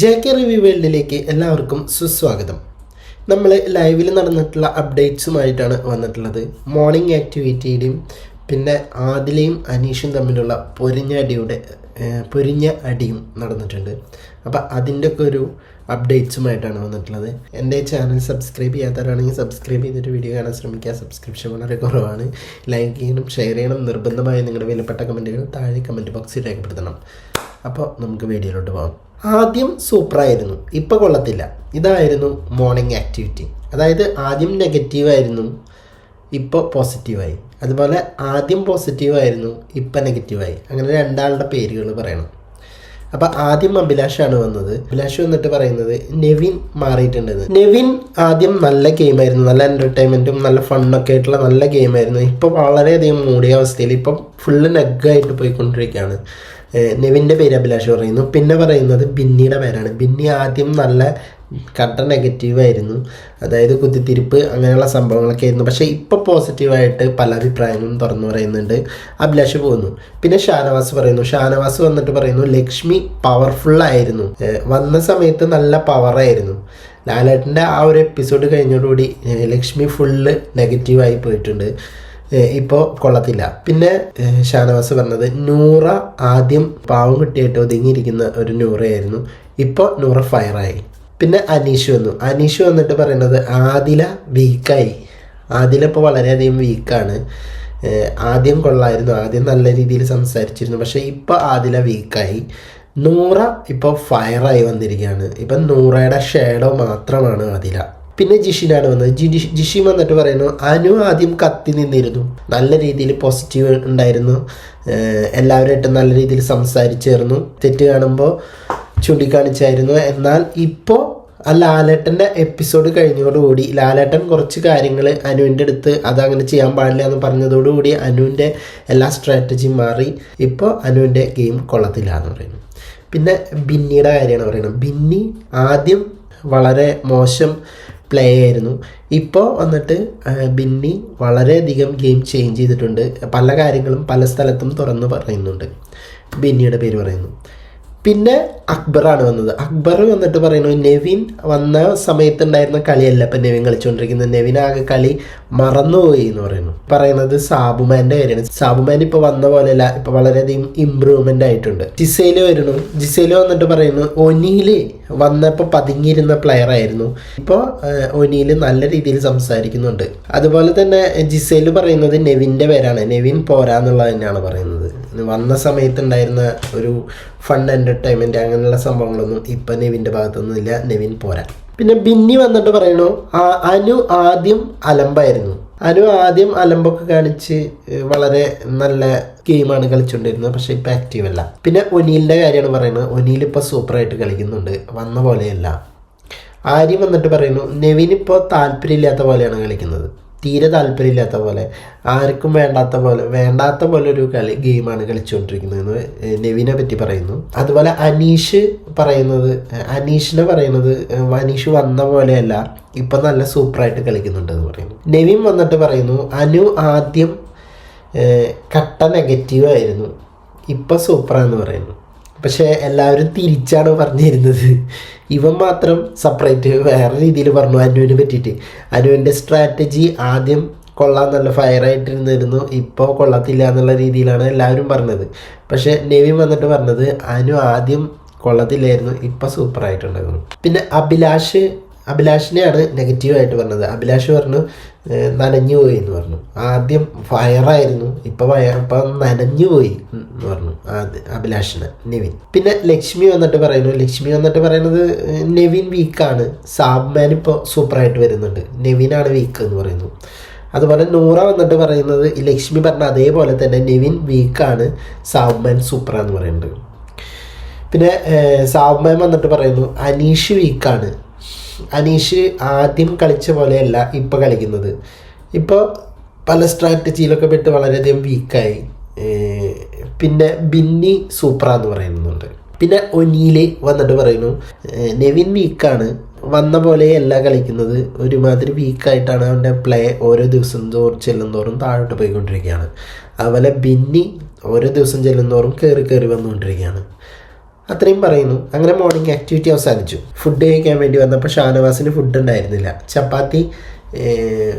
J K review വേൾഡിലേക്ക് എല്ലാവർക്കും സുസ്വാഗതം. നമ്മൾ ലൈവിൽ നടന്നിട്ടുള്ള അപ്ഡേറ്റ്സുമായിട്ടാണ് വന്നിട്ടുള്ളത്. മോർണിംഗ് ആക്ടിവിറ്റിയുടെയും പിന്നെ ആദിലയും അനീഷും തമ്മിലുള്ള പൊരിഞ്ഞ അടിയുടെ പൊരിഞ്ഞ അടിയും നടന്നിട്ടുണ്ട്. അപ്പോൾ അതിന്റെ ഒക്കെ ഒരു അപ്ഡേറ്റ്സുമായിട്ടാണ് വന്നിട്ടുള്ളത്. എന്റെ ചാനൽ സബ്സ്ക്രൈബ് ചെയ്യാത്തവരാണെങ്കിൽ സബ്സ്ക്രൈബ് ചെയ്തിട്ട് വീഡിയോ കാണാൻ ശ്രമിക്കുക. സബ്സ്ക്രിപ്ഷൻ വളരെ കുറവാണ്. ലൈക്ക് ചെയ്യണം ഷെയർ ചെയ്യണം. നിർബന്ധമായി നിങ്ങളുടെ വിലപ്പെട്ട കമന്റുകൾ താഴെ കമന്റ് ബോക്സിൽ രേഖപ്പെടുത്തണം. അപ്പോൾ നമുക്ക് വീഡിയോയിലോട്ട് പോകാം. ആദ്യം സൂപ്പറായിരുന്നു ഇപ്പോൾ കൊള്ളത്തില്ല. ഇതായിരുന്നു മോർണിംഗ് ആക്ടിവിറ്റി അതായത് ആദ്യം നെഗറ്റീവായിരുന്നു ഇപ്പോൾ പോസിറ്റീവായി അതുപോലെ ആദ്യം പോസിറ്റീവായിരുന്നു ഇപ്പം നെഗറ്റീവായി അങ്ങനെ രണ്ടാളുടെ പേരുകൾ പറയണം. അപ്പം ആദ്യം അഭിലാഷാണ് വന്നത്. അഭിലാഷ് വന്നിട്ട് പറയുന്നത് നെവിൻ മാറിയിട്ടുണ്ടെന്ന് നെവിൻ ആദ്യം നല്ല ഗെയിമായിരുന്നു നല്ല എന്റർടൈൻമെന്റും നല്ല ഫണ്ണൊക്കെ ആയിട്ടുള്ള നല്ല ഗെയിമായിരുന്നു ഇപ്പോൾ വളരെയധികം മൂടിയ അവസ്ഥയിൽ ഇപ്പം ഫുള്ള് നെഗായിട്ട് പോയിക്കൊണ്ടിരിക്കുകയാണ്. നെവിന്റെ പേര് അഭിലാഷ് പറയുന്നു. പിന്നെ പറയുന്നത് ബിന്നിയുടെ പേരാണ്. ബിന്നി ആദ്യം നല്ല കട്ട നെഗറ്റീവായിരുന്നു അതായത് കുത്തിത്തിരിപ്പ് അങ്ങനെയുള്ള സംഭവങ്ങളൊക്കെ ആയിരുന്നു. പക്ഷേ ഇപ്പോൾ പോസിറ്റീവായിട്ട് പല അഭിപ്രായങ്ങളും തുറന്നു പറയുന്നുണ്ട്. അഭിലാഷ് പോകുന്നു. പിന്നെ ഷാനവാസ് പറയുന്നു. ഷാനവാസ് വന്നിട്ട് പറയുന്നു ലക്ഷ്മി പവർഫുൾ ആയിരുന്നു. വന്ന സമയത്ത് നല്ല പവറായിരുന്നു ലാലേട്ടന്റെ ആ ഒരു എപ്പിസോഡ് കഴിഞ്ഞതോടുകൂടി ഏഹ് ലക്ഷ്മി ഫുള്ള് നെഗറ്റീവായി പോയിട്ടുണ്ട്. ഇപ്പോൾ കൊള്ളത്തില്ല. പിന്നെ ഷാനവാസ് പറഞ്ഞത് നൂറ ആദ്യം പാവം കിട്ടിയിട്ട് ഒതുങ്ങിയിരിക്കുന്ന ഒരു നൂറയായിരുന്നു. ഇപ്പോൾ നൂറ ഫയറായി. പിന്നെ അനീഷ് വന്നു. അനീഷ് വന്നിട്ട് പറയുന്നത് ആദില വീക്കായി. ആദില ഇപ്പോൾ വളരെയധികം വീക്കാണ്. ആദ്യം കൊള്ളായിരുന്നു. ആദ്യം നല്ല രീതിയിൽ സംസാരിച്ചിരുന്നു. പക്ഷേ ഇപ്പോൾ ആദില വീക്കായി. നൂറ ഇപ്പോൾ ഫയറായി വന്നിരിക്കുകയാണ്. ഇപ്പം നൂറയുടെ ഷേഡോ മാത്രമാണ് ആദില. പിന്നെ ജിഷിനാണ് വന്നത്. ജിഷി ജിഷി വന്നിട്ട് പറയുന്നു അനു ആദ്യം കത്തി നിന്നിരുന്നു. നല്ല രീതിയിൽ പോസിറ്റീവ് ഉണ്ടായിരുന്നു. എല്ലാവരുമായിട്ട് നല്ല രീതിയിൽ സംസാരിച്ചായിരുന്നു തെറ്റ് കാണുമ്പോൾ ചൂണ്ടിക്കാണിച്ചായിരുന്നു. എന്നാൽ ഇപ്പോൾ ആ ലാലേട്ടന്റെ എപ്പിസോഡ് കഴിഞ്ഞതോടുകൂടി ലാലേട്ടൻ കുറച്ച് കാര്യങ്ങൾ അനുവിന്റെ അടുത്ത് അതങ്ങനെ ചെയ്യാൻ പാടില്ല എന്ന് പറഞ്ഞതോടുകൂടി അനുവിന്റെ എല്ലാ സ്ട്രാറ്റജിയും മാറി. ഇപ്പോൾ അനുവിന്റെ ഗെയിം കൊള്ളത്തില്ലാന്ന് പറയുന്നു. പിന്നെ ബിന്നിയുടെ കാര്യമാണ് പറയുന്നത്. ബിന്നി ആദ്യം വളരെ മോശം പ്ലേ ആയിരുന്നു. ഇപ്പോൾ വന്നിട്ട് ബിന്നി വളരെയധികം ഗെയിം ചേഞ്ച് ചെയ്തിട്ടുണ്ട്. പല കാര്യങ്ങളും പല സ്ഥലത്തും തുറന്ന് പറയുന്നുണ്ട്. ബിന്നിയുടെ പേര് പറയുന്നു. പിന്നെ അക്ബറാണ് വന്നത്. അക്ബർ വന്നിട്ട് പറയുന്നു നെവിൻ വന്ന സമയത്തുണ്ടായിരുന്ന കളിയല്ല ഇപ്പം നെവിൻ കളിച്ചുകൊണ്ടിരിക്കുന്നത്. നെവിൻ ആകെ കളി മറന്നുപോയി എന്ന് പറയുന്നു. പറയുന്നത് സാബുമാന്റെ കാര്യമാണ്. സാബുമാൻ ഇപ്പോൾ വന്ന പോലെയല്ല ഇപ്പോൾ വളരെയധികം ഇമ്പ്രൂവ്മെന്റ് ആയിട്ടുണ്ട്. ജിസേൽ വരുന്നു. ജിസേൽ വന്നിട്ട് പറയുന്നു ഒനീൽ വന്നപ്പോൾ പതുങ്ങിയിരുന്ന പ്ലെയർ ആയിരുന്നു. ഇപ്പോൾ ഒനീൽ നല്ല രീതിയിൽ സംസാരിക്കുന്നുണ്ട്. അതുപോലെ തന്നെ ജിസേൽ പറയുന്നത് നെവിന്റെ പേരാണ്. നെവിൻ പോരാന്നുള്ളത് തന്നെയാണ് പറയുന്നത്. വന്ന സമയത്തുണ്ടായിരുന്ന ഒരു ഫൺ എന്റർടൈൻമെന്റ് അങ്ങനെയുള്ള സംഭവങ്ങളൊന്നും ഇപ്പം നെവിന്റെ ഭാഗത്തൊന്നും ഇല്ല നെവിൻ പോരാ. പിന്നെ ബിന്നി വന്നിട്ട് പറയണു അനു ആദ്യം അലമ്പായിരുന്നു. അനു ആദ്യം അലമ്പൊക്കെ കാണിച്ച് വളരെ നല്ല ഗെയിമാണ് കളിച്ചുകൊണ്ടിരുന്നത് പക്ഷെ ഇപ്പം ആക്റ്റീവ് അല്ല. പിന്നെ ഒനീലിന്റെ കാര്യമാണ് പറയുന്നത് ഒനീൽ ഇപ്പോൾ സൂപ്പറായിട്ട് കളിക്കുന്നുണ്ട് വന്ന പോലെയല്ല. ആര്യം വന്നിട്ട് പറയുന്നു നെവിൻ ഇപ്പോൾ താല്പര്യമില്ലാത്ത പോലെയാണ് കളിക്കുന്നത്. തീരെ താല്പര്യമില്ലാത്ത പോലെ ആർക്കും വേണ്ടാത്ത പോലെ വേണ്ടാത്ത പോലെ ഒരു കളി ഗെയിമാണ് കളിച്ചുകൊണ്ടിരിക്കുന്നത് എന്ന് നെവിനെ പറ്റി പറയുന്നു. അതുപോലെ അനീഷ് പറയുന്നത് അനീഷിനെ പറയുന്നത് അനീഷ് വന്ന പോലെയല്ല ഇപ്പം നല്ല സൂപ്പറായിട്ട് കളിക്കുന്നുണ്ടെന്ന് പറയുന്നു. നെവിൻ വന്നിട്ട് പറയുന്നു അനു ആദ്യം കട്ട നെഗറ്റീവ് ആയിരുന്നു ഇപ്പം സൂപ്പറാന്ന് പറയുന്നു. പക്ഷേ എല്ലാവരും തിരിച്ചാണ് പറഞ്ഞിരുന്നത്. ഇവൻ മാത്രം സെപ്പറേറ്റ് വേറെ രീതിയിൽ പറഞ്ഞു അനുവിനെ പറ്റിയിട്ട്. അനുവിന്റെ സ്ട്രാറ്റജി ആദ്യം കൊള്ളാൻ നല്ല ഫയറായിട്ടിരുന്നിരുന്നു ഇപ്പോൾ കൊള്ളത്തില്ല എന്നുള്ള രീതിയിലാണ് എല്ലാവരും പറഞ്ഞത്. പക്ഷേ നെവിൻ വന്നിട്ട് പറഞ്ഞത് അനു ആദ്യം കൊള്ളത്തില്ലായിരുന്നു ഇപ്പോൾ സൂപ്പറായിട്ടുണ്ടായിരുന്നു പിന്നെ അഭിലാഷ് അഭിലാഷിനെയാണ് നെഗറ്റീവായിട്ട് പറഞ്ഞത്. അഭിലാഷ് പറഞ്ഞു നനഞ്ഞു പോയി എന്ന് പറഞ്ഞു. ആദ്യം ഫയറായിരുന്നു ഇപ്പം ഇപ്പം നനഞ്ഞു പോയി എന്ന് പറഞ്ഞു ആദ്യം അഭിലാഷിന് നെവിൻ. പിന്നെ ലക്ഷ്മി വന്നിട്ട് പറയുന്നു. ലക്ഷ്മി വന്നിട്ട് പറയുന്നത് നെവിൻ വീക്കാണ് സാബ്മാൻ ഇപ്പോൾ സൂപ്പറായിട്ട് വരുന്നുണ്ട്. നെവിനാണ് വീക്ക് എന്ന് പറയുന്നു. അതുപോലെ നൂറ വന്നിട്ട് പറയുന്നത് ഈ ലക്ഷ്മി പറഞ്ഞ അതേപോലെ തന്നെ നെവിൻ വീക്കാണ് സാബ്മാൻ സൂപ്പറാന്ന് പറയുന്നുണ്ട്. പിന്നെ സാബ്മാൻ വന്നിട്ട് പറയുന്നു അനീഷ് വീക്കാണ് അനീഷ് ആദ്യം കളിച്ച പോലെയല്ല ഇപ്പോൾ കളിക്കുന്നത്. ഇപ്പോൾ പല സ്ട്രാറ്റജിയിലൊക്കെ പെട്ട് വളരെയധികം വീക്കായി പിന്നെ ബിന്നി സൂപ്പറാന്ന് പറയുന്നുണ്ട്. പിന്നെ ഒനീൽ വന്നിട്ട് പറയുന്നു നെവിൻ വീക്കാണ് വന്ന പോലെയല്ല കളിക്കുന്നത്. ഒരുമാതിരി വീക്കായിട്ടാണ് അവന്റെ പ്ലേ ഓരോ ദിവസം തോറും ചെല്ലുന്തോറും താഴോട്ട് പോയിക്കൊണ്ടിരിക്കുകയാണ്. അതുപോലെ ബിന്നി ഓരോ ദിവസം ചെല്ലുന്തോറും കയറി കയറി വന്നുകൊണ്ടിരിക്കുകയാണ്. അത്രയും പറയുന്നു. അങ്ങനെ മോർണിംഗ് ആക്ടിവിറ്റി അവസാനിച്ചു. ഫുഡ് കഴിക്കാൻ വേണ്ടി വന്നപ്പോൾ ഷാനവാസിന് ഫുഡ് ഉണ്ടായിരുന്നില്ല. ചപ്പാത്തി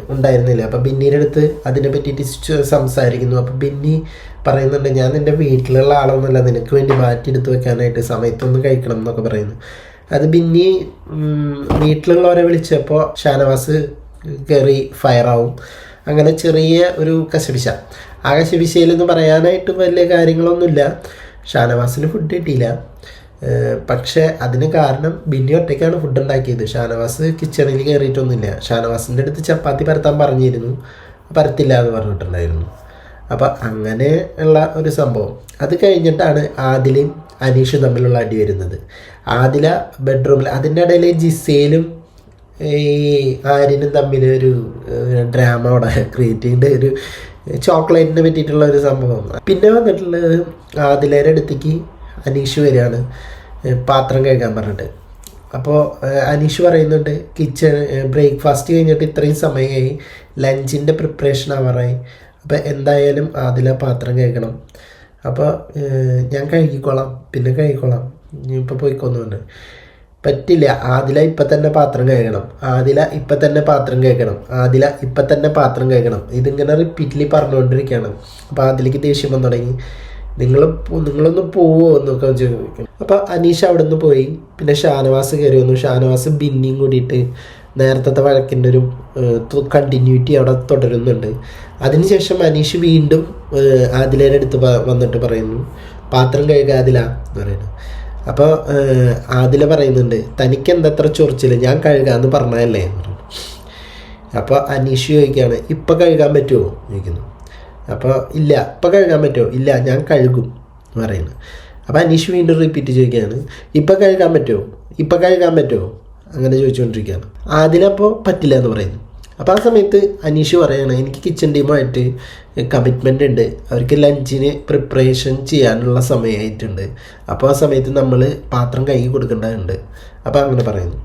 ഉണ്ടായിരുന്നില്ല. അപ്പം ബിന്നിയുടെ അടുത്ത് അതിനെ പറ്റിയിട്ട് സംസാരിക്കുന്നു. അപ്പം ബിന്നി പറയുന്നുണ്ട് ഞാൻ നിന്റെ വീട്ടിലുള്ള ആളൊന്നുമല്ല. നിനക്ക് വേണ്ടി മാറ്റിയെടുത്ത് വെക്കാനായിട്ട് സമയത്തൊന്നും കഴിക്കണം എന്നൊക്കെ പറയുന്നു. അത് ബിന്നി വീട്ടിലുള്ളവരെ വിളിച്ചപ്പോൾ ഷാനവാസ് കയറി ഫയറാവും. അങ്ങനെ ചെറിയ ഒരു കശപിശ. ആ കശപിശയിലെന്ന് പറയാനായിട്ട് വലിയ കാര്യങ്ങളൊന്നുമില്ല. ഷാനവാസിന് ഫുഡ് കിട്ടിയില്ല. പക്ഷേ അതിന് കാരണം ബിന്നി ഒറ്റയ്ക്കാണ് ഫുഡ് ഉണ്ടാക്കിയത്. ഷാനവാസ് കിച്ചണിൽ കയറിയിട്ടൊന്നുമില്ല ഷാനവാസിന്റെ അടുത്ത് ചപ്പാത്തി പരത്താൻ പറഞ്ഞിരുന്നു. പരത്തില്ല എന്ന് പറഞ്ഞിട്ടുണ്ടായിരുന്നു. അപ്പം അങ്ങനെ ഉള്ള ഒരു സംഭവം. അത് കഴിഞ്ഞിട്ടാണ് ആദിലും അനീഷും തമ്മിലുള്ള അടി വരുന്നത്. ആദില ബെഡ്റൂമിൽ അതിന്റെ ഇടയിൽ ജിസയിലും ഈ ആര്യനും തമ്മിൽ ഒരു ഡ്രാമ അവിടെ ക്രിയേറ്റ് ഒരു ചോക്ലേറ്റിനെ പറ്റിയിട്ടുള്ള ഒരു സംഭവം. പിന്നെ വന്നിട്ടുള്ളത് ആദിലേരെ അടുത്തേക്ക് അനീഷ് വരികയാണ്. പാത്രം കഴുകാൻ പറഞ്ഞിട്ട്. അപ്പോൾ അനീഷ് പറയുന്നുണ്ട് കിച്ചൺ ബ്രേക്ക്ഫാസ്റ്റ് കഴിഞ്ഞിട്ട് ഇത്രയും സമയമായി ലഞ്ചിന്റെ പ്രിപ്പറേഷൻ ആവാറായി. അപ്പോൾ എന്തായാലും ആദില പാത്രം കഴിക്കണം അപ്പോൾ ഞാൻ കഴുകിക്കോളാം. പിന്നെ കഴുകിക്കോളാം. ഇപ്പോൾ പോയിക്കൊന്നുണ്ട് പറ്റില്ല. ആദില ഇപ്പം തന്നെ പാത്രം കഴുകണം. ആദില ഇപ്പം തന്നെ പാത്രം കഴുകണം. ആദില ഇപ്പം തന്നെ പാത്രം കഴുകണം. ഇതിങ്ങനെ റിപ്പീറ്റ്ലി പറഞ്ഞുകൊണ്ടിരിക്കുകയാണ്. അപ്പോൾ ആദിലേക്ക് ദേഷ്യം വന്നു തുടങ്ങി. നിങ്ങൾ നിങ്ങളൊന്ന് പോവോ എന്നൊക്കെ ചോദിക്കും. അപ്പോൾ അനീഷ് അവിടെ നിന്ന് പോയി. പിന്നെ ഷാനവാസ് കയറി വന്നു. ഷാനവാസ് ബിന്നിയും കൂടിയിട്ട് നേരത്തെ വഴക്കിന്റെ ഒരു കണ്ടിന്യൂറ്റി അവിടെ തുടരുന്നുണ്ട്. അതിനുശേഷം അനീഷ് വീണ്ടും ആദിലേടെ അടുത്ത് വന്നിട്ട് പറയുന്നു. പാത്രം കഴുകാതില എന്ന് പറയുന്നു. അപ്പോൾ ആദില പറയുന്നുണ്ട് തനിക്ക് എന്തത്ര ചൊറിച്ചില്ല ഞാൻ കഴുകാമെന്ന് പറഞ്ഞതല്ലേ? അപ്പോൾ അനീഷ് ചോദിക്കുകയാണ് ഇപ്പം കഴുകാൻ പറ്റുമോ ചോദിക്കുന്നു. അപ്പോൾ ഇല്ല ഇപ്പം കഴുകാൻ പറ്റുമോ ഇല്ല ഞാൻ കഴുകും എന്ന് പറയുന്നു. അപ്പോൾ അനീഷ് വീണ്ടും റിപ്പീറ്റ് ചോദിക്കുകയാണ് ഇപ്പം കഴുകാൻ പറ്റുമോ ഇപ്പം കഴുകാൻ പറ്റുമോ അങ്ങനെ ചോദിച്ചുകൊണ്ടിരിക്കുകയാണ്. ആദിലപ്പോൾ പറ്റില്ല എന്ന് പറയുന്നു. അപ്പോൾ ആ സമയത്ത് അനീഷ് പറയാണ് എനിക്ക് കിച്ചൺ ടീമായിട്ട് കമ്മിറ്റ്മെന്റ് ഉണ്ട്. അവർക്ക് ലഞ്ചിന് പ്രിപ്പറേഷൻ ചെയ്യാനുള്ള സമയമായിട്ടുണ്ട് അപ്പോൾ ആ സമയത്ത് നമ്മൾ പാത്രം കൈ കൊടുക്കേണ്ടതുണ്ട്. അപ്പോൾ അങ്ങനെ പറയുന്നു.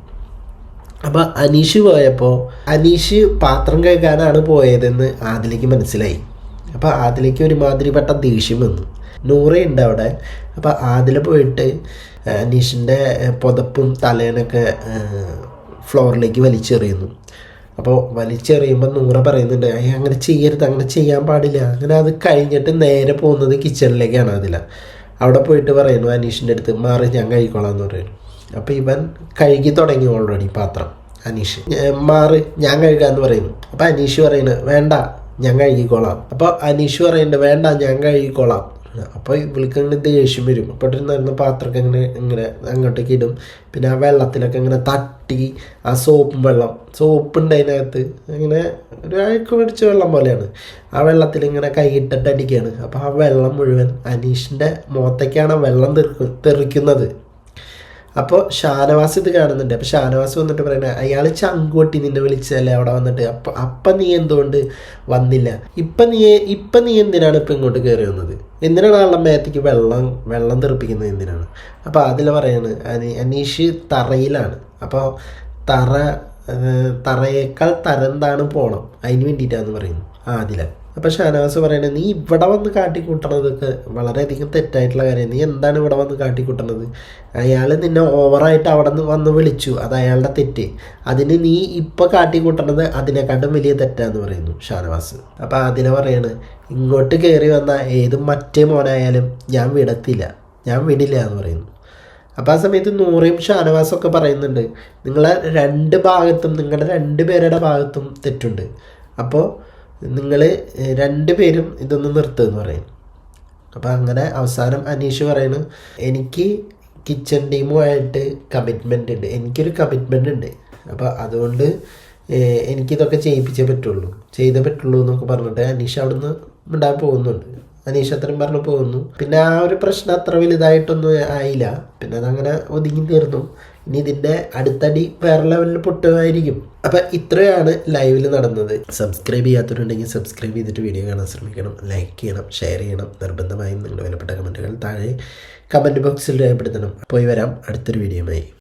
അപ്പോൾ അനീഷ് പോയപ്പോൾ അനീഷ് പാത്രം കഴുകാനാണ് പോയതെന്ന് ആദിലേക്ക് മനസ്സിലായി. അപ്പോൾ ആദിലേക്ക് ഒരുമാതിരിപ്പെട്ട ദേഷ്യം വന്നു. നൂറയുണ്ട് അവിടെ. അപ്പോൾ ആദില പോയിട്ട് അനീഷിന്റെ പുതപ്പും തലേനൊക്കെ ഫ്ലോറിലേക്ക് വലിച്ചെറിയുന്നു. അപ്പോൾ വലിച്ചെറിയുമ്പോൾ നൂറ പറയുന്നുണ്ട് അയ്യ അങ്ങനെ ചെയ്യരുത് അങ്ങനെ ചെയ്യാൻ പാടില്ല. അങ്ങനെ അത് കഴിഞ്ഞിട്ട് നേരെ പോകുന്നത് കിച്ചണിലേക്കാണ് അതില. അവിടെ പോയിട്ട് പറയുന്നു അനീഷിന്റെ അടുത്ത് മാറി ഞാൻ കഴിക്കോളാം എന്ന് പറയുന്നു. അപ്പോൾ ഇവൻ കഴുകി തുടങ്ങി ഓൾറെഡി പാത്രം അനീഷ്. മാറി ഞാൻ കഴുകാമെന്ന് പറയുന്നു. അപ്പോൾ അനീഷ് പറയുന്നത് വേണ്ട ഞാൻ കഴുകിക്കോളാം. അപ്പോൾ അനീഷ് പറയുന്നുണ്ട് വേണ്ട ഞാൻ കഴുകിക്കോളാം. അപ്പോൾ ഇവൾക്ക് ദേഷ്യം വരും. അപ്പോൾ ഇരുന്ന പാത്രമൊക്കെ ഇങ്ങനെ ഇങ്ങനെ അങ്ങോട്ടേക്ക് ഇടും. പിന്നെ ആ വെള്ളത്തിലൊക്കെ ഇങ്ങനെ തട്ടി ആ സോപ്പും വെള്ളം സോപ്പ് ഉണ്ട് അതിനകത്ത്. ഇങ്ങനെ ഒരു അഴുക്ക് പിടിച്ച വെള്ളം പോലെയാണ്. ആ വെള്ളത്തിൽ ഇങ്ങനെ കൈയിട്ടിട്ട് അടിക്കുകയാണ് അപ്പോൾ ആ വെള്ളം മുഴുവൻ അനീഷിന്റെ മുഖത്തേക്കാണ് വെള്ളം തെറിക്കു തെറിക്കുന്നത്. അപ്പോൾ ഷാനവാസ് ഇത് കാണുന്നുണ്ട്. അപ്പോൾ ഷാനവാസ് വന്നിട്ട് പറയുന്നത് അയാൾ ചങ്കുവട്ടി നിന്നെ വിളിച്ചതല്ലേ അവിടെ വന്നിട്ട്? അപ്പം അപ്പം നീ എന്തുകൊണ്ട് വന്നില്ല? ഇപ്പം നീ ഇപ്പം നീ എന്തിനാണ് ഇപ്പം ഇങ്ങോട്ട് കയറി വന്നത്? എന്തിനാണ് ആളുടെ മേത്തേക്ക് വെള്ളം വെള്ളം തെറിപ്പിക്കുന്നത് എന്തിനാണ്? അപ്പോൾ അതിൽ പറയാണ് അനി അനീഷ് തറയിലാണ്. അപ്പോൾ തറ തറയേക്കാൾ തരം താണ് പോകണം അതിന് വേണ്ടിയിട്ടാണെന്ന് പറയുന്നു. ആദില. അപ്പോൾ ഷാനവാസ് പറയുന്നത് നീ ഇവിടെ വന്ന് കാട്ടിക്കൂട്ടണതൊക്കെ വളരെയധികം തെറ്റായിട്ടുള്ള കാര്യം. നീ എന്താണ് ഇവിടെ വന്ന് കാട്ടിക്കൂട്ടണത്? അയാൾ നിന്നെ ഓവറായിട്ട് അവിടെ നിന്ന് വന്ന് വിളിച്ചു. അത് അയാളുടെ തെറ്റ്. അതിന് നീ ഇപ്പോൾ കാട്ടിക്കൂട്ടണത് അതിനെക്കാട്ടും വലിയ തെറ്റാന്ന് പറയുന്നു ഷാനവാസ്. അപ്പോൾ അതിനെ പറയാണ് ഇങ്ങോട്ട് കയറി വന്ന ഏത് മറ്റേ മോനായാലും ഞാൻ വിടത്തില്ല. ഞാൻ വിടില്ല എന്ന് പറയുന്നു. അപ്പോൾ ആ സമയത്ത് നൂറയും ഷാനവാസും ഒക്കെ പറയുന്നുണ്ട് നിങ്ങളെ രണ്ട് ഭാഗത്തും നിങ്ങളുടെ രണ്ട് പേരുടെ ഭാഗത്തും തെറ്റുണ്ട്. അപ്പോൾ നിങ്ങൾ രണ്ട് പേരും ഇതൊന്ന് നിർത്തുമെന്ന് പറയും. അപ്പോൾ അങ്ങനെ അവസാനം അനീഷ് പറയുന്നു എനിക്ക് കിച്ചൺ ടീമുമായിട്ട് കമ്മിറ്റ്മെന്റ് ഉണ്ട്. എനിക്കൊരു കമ്മിറ്റ്മെന്റ് ഉണ്ട്. അപ്പോൾ അതുകൊണ്ട് എനിക്കിതൊക്കെ ചെയ്യിപ്പിച്ചേ പറ്റുള്ളൂ. ചെയ്തേ പറ്റുള്ളൂ എന്നൊക്കെ പറഞ്ഞിട്ട് അനീഷ് അവിടുന്ന് ഉണ്ടാകാൻ പോകുന്നുണ്ട്. അനീഷ് അത്രയും പറഞ്ഞു പോകുന്നു. പിന്നെ ആ ഒരു പ്രശ്നം അത്ര വലുതായിട്ടൊന്നും ആയില്ല. പിന്നെ അതങ്ങനെ ഒതുങ്ങി തീർന്നു. ഇനി ഇതിന്റെ അടുത്തടി വേറെ ലെവലിൽ പൊട്ടുമായിരിക്കും. അപ്പം ഇത്രയാണ് ലൈവിൽ നടന്നത്. സബ്സ്ക്രൈബ് ചെയ്യാത്തവരുണ്ടെങ്കിൽ സബ്സ്ക്രൈബ് ചെയ്തിട്ട് വീഡിയോ കാണാൻ ശ്രമിക്കണം. ലൈക്ക് ചെയ്യണം ഷെയർ ചെയ്യണം. നിർബന്ധമായും നിങ്ങളുടെ വിലപ്പെട്ട കമന്റുകൾ താഴെ കമന്റ് ബോക്സിൽ രേഖപ്പെടുത്തണം. പോയി വരാം. അടുത്തൊരു വീഡിയോയുമായി